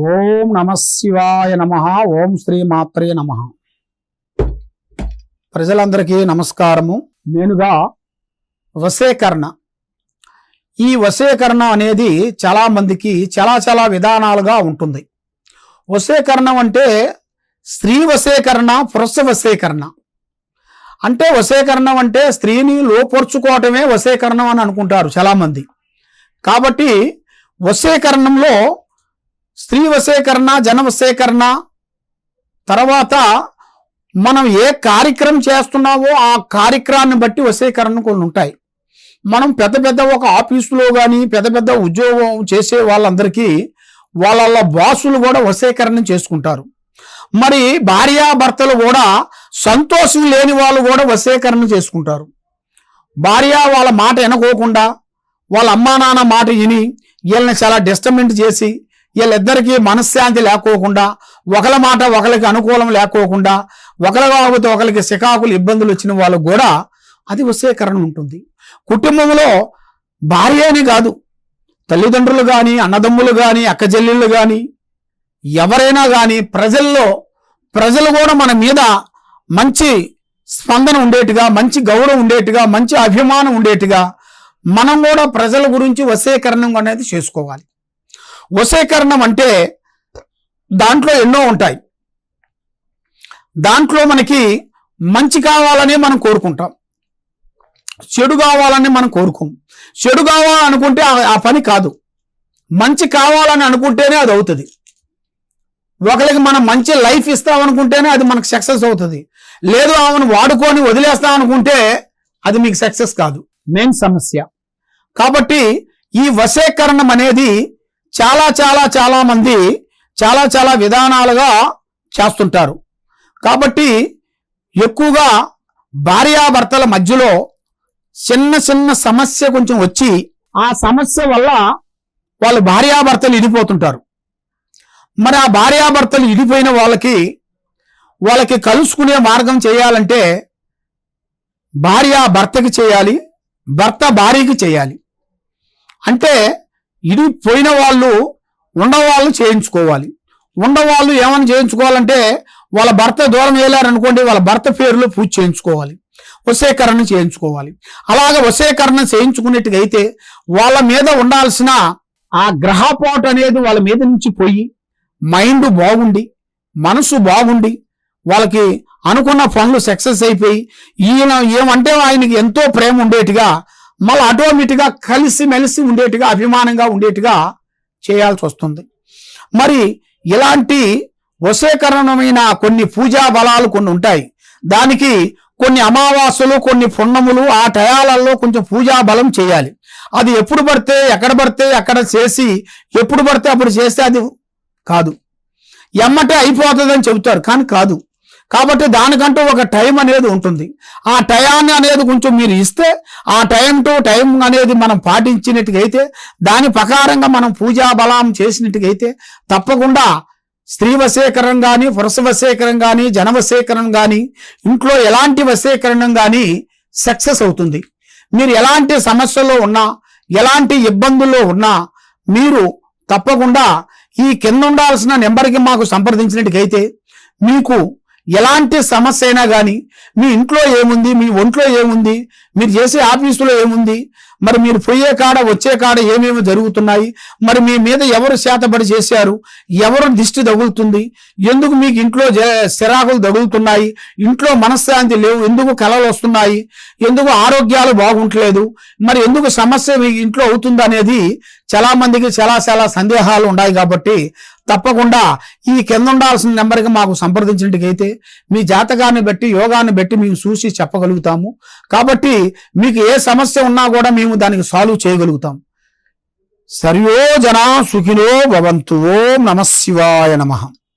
ఓం నమ శివాయ నమ. ఓం శ్రీ మాత్రే నమ. ప్రజలందరికీ నమస్కారము. నేనుగా వశీకరణ. ఈ వశీకరణ అనేది చాలా మందికి చాలా చాలా విధానాలుగా ఉంటుంది. వశీకరణం అంటే స్త్రీ వశీకరణ పురుష వశీకరణ. అంటే వశీకరణం అంటే స్త్రీని లోపరుచుకోవటమే వశీకరణం అని అనుకుంటారు చాలామంది కాబట్టి వశీకరణంలో స్త్రీ వశీకరణ జన వశీకరణ. తర్వాత మనం ఏ కార్యక్రమం చేస్తున్నామో ఆ కార్యక్రమాన్ని బట్టి వశీకరణ కొన్ని ఉంటాయి. మనం పెద్ద పెద్ద ఒక ఆఫీసులో కానీ పెద్ద పెద్ద ఉద్యోగం చేసే వాళ్ళందరికీ వాళ్ళ బాసులు కూడా వశీకరణ చేసుకుంటారు. మరి భార్యాభర్తలు కూడా సంతోషం లేని వాళ్ళు కూడా వశీకరణ చేసుకుంటారు. భార్య వాళ్ళ మాట వినకోకుండా వాళ్ళ అమ్మా నాన్న మాట విని వీళ్ళని చాలా డిస్టర్బెంట్ చేసి వీళ్ళిద్దరికీ మనశ్శాంతి లేకోకుండా ఒకల మాట ఒకరికి అనుకూలం లేకోకుండా ఒకరి కాకపోతే ఒకరికి సికాకులు ఇబ్బందులు వచ్చిన వాళ్ళకు కూడా అది వశీకరణ ఉంటుంది. కుటుంబంలో భార్య అని కాదు తల్లిదండ్రులు కానీ అన్నదమ్ములు కానీ అక్కచెల్లెళ్ళు కానీ ఎవరైనా కానీ ప్రజల్లో ప్రజలు కూడా మన మీద మంచి స్పందన ఉండేట్టుగా మంచి గౌరవం ఉండేట్టుగా మంచి అభిమానం ఉండేట్టుగా మనం కూడా ప్రజల గురించి వశీకరణం అనేది చేసుకోవాలి. వశీకరణం అంటే దాంట్లో ఎన్నో ఉంటాయి. దాంట్లో మనకి మంచి కావాలని మనం కోరుకుంటాం. చెడు కావాలని మనం కోరుకోం. చెడు కావాలనుకుంటే ఆ- ఆ పని కాదు. మంచి కావాలని అనుకుంటేనే అది అవుతుంది. ఒకరికి మనం మంచి లైఫ్ ఇస్తామనుకుంటేనే అది మనకు సక్సెస్ అవుతుంది. లేదు ఆమెను వాడుకొని వదిలేస్తాం అనుకుంటే అది మీకు సక్సెస్ కాదు. మెయిన్ సమస్య. కాబట్టి ఈ వశీకరణం అనేది చాలా చాలా చాలా మంది చాలా చాలా విధానాలుగా చేస్తుంటారు. కాబట్టి ఎక్కువగా భార్యాభర్తల మధ్యలో చిన్న చిన్న సమస్య కొంచెం వచ్చి ఆ సమస్య వల్ల వాళ్ళు భార్యాభర్తలు ఇడిపోతుంటారు మరి ఆ భార్యాభర్తలు ఇడిపోయిన వాళ్ళకి వాళ్ళకి కలుసుకునే మార్గం చేయాలంటే భార్య భర్తకి చేయాలి భర్త భార్యకి చేయాలి. అంటే ఇడిపోయిన వాళ్ళు ఉండవాళ్ళు చేయించుకోవాలి. ఉండవాళ్ళు ఏమైనా చేయించుకోవాలంటే వాళ్ళ భర్త దూరం వేయలేరనుకోండి వాళ్ళ భర్త పేరులో పూజ చేయించుకోవాలి. వశీకరణ చేయించుకోవాలి. అలాగే వశీకరణ చేయించుకున్నట్టుగా అయితే వాళ్ళ మీద ఉండాల్సిన ఆ గ్రహపాటు అనేది వాళ్ళ మీద నుంచి పోయి మైండ్ బాగుండి మనసు బాగుండి వాళ్ళకి అనుకున్న పనులు సక్సెస్ అయిపోయి ఈయన ఏమంటే ఆయనకి ఎంతో ప్రేమ ఉండేట్టుగా మళ్ళీ ఆటోమేటిక్గా కలిసి మెలిసి ఉండేట్టుగా అభిమానంగా ఉండేట్టుగా చేయాల్సి వస్తుంది. మరి ఇలాంటి వశీకరణమైన కొన్ని పూజా బలాలు కొన్ని ఉంటాయి. దానికి కొన్ని అమావాస్యలు కొన్ని పున్నములు ఆ టయాలలో కొంచెం పూజా బలం చేయాలి. అది ఎప్పుడు పడితే ఎక్కడ పడితే అక్కడ చేసి ఎప్పుడు పడితే అప్పుడు చేస్తే అది కాదు. ఎమ్మటే అయిపోతుందని చెబుతారు కానీ కాదు. కాబట్టి దానికంటూ ఒక టైం అనేది ఉంటుంది. ఆ టయాన్ని అనేది కొంచెం మీరు ఇస్తే ఆ టైం టు టైం అనేది మనం పాటించినట్టుగైతే దాని ప్రకారంగా మనం పూజా బలం చేసినట్టుగైతే తప్పకుండా స్త్రీ వశీకరణం కానీ పురుష వశీకరణం కానీ జన వశీకరణం కానీ ఇంట్లో ఎలాంటి వశీకరణం కానీ సక్సెస్ అవుతుంది. మీరు ఎలాంటి సమస్యల్లో ఉన్నా ఎలాంటి ఇబ్బందుల్లో ఉన్నా మీరు తప్పకుండా ఈ కింద ఉండాల్సిన నెంబర్కి మాకు సంప్రదించినట్టుకైతే మీకు ఎలాంటి సమస్య అయినా కానీ మీ ఇంట్లో ఏముంది మీ ఒంట్లో ఏముంది మీరు చేసే ఆఫీసులో ఏముంది మరి మీరు పోయే కాడ వచ్చే కాడ ఏమేమి జరుగుతున్నాయి మరి మీ మీద ఎవరు శాతపడి చేశారు ఎవరు దిష్టి తగులుతుంది ఎందుకు మీకు ఇంట్లో సిరాకులు తగులుతున్నాయి ఇంట్లో మనశ్శాంతి లేవు ఎందుకు కలలు వస్తున్నాయి ఎందుకు ఆరోగ్యాలు బాగుంటలేదు మరి ఎందుకు సమస్య మీ ఇంట్లో అవుతుంది అనేది చాలా మందికి చాలా చాలా సందేహాలు ఉన్నాయి కాబట్టి తప్పకుండా ఈ కింద ఉండాల్సిన నెంబర్కి మాకు సంప్రదించినట్టుకైతే మీ జాతకాన్ని బట్టి యోగాన్ని బట్టి మేము చూసి చెప్పగలుగుతాము. కాబట్టి మీకు ఏ సమస్య ఉన్నా కూడా మేము దానికి సాల్వ్ చేయగలుగుతాం. సర్వో జనా సుఖినో భవంతు. ఓం నమ శివాయ నమ.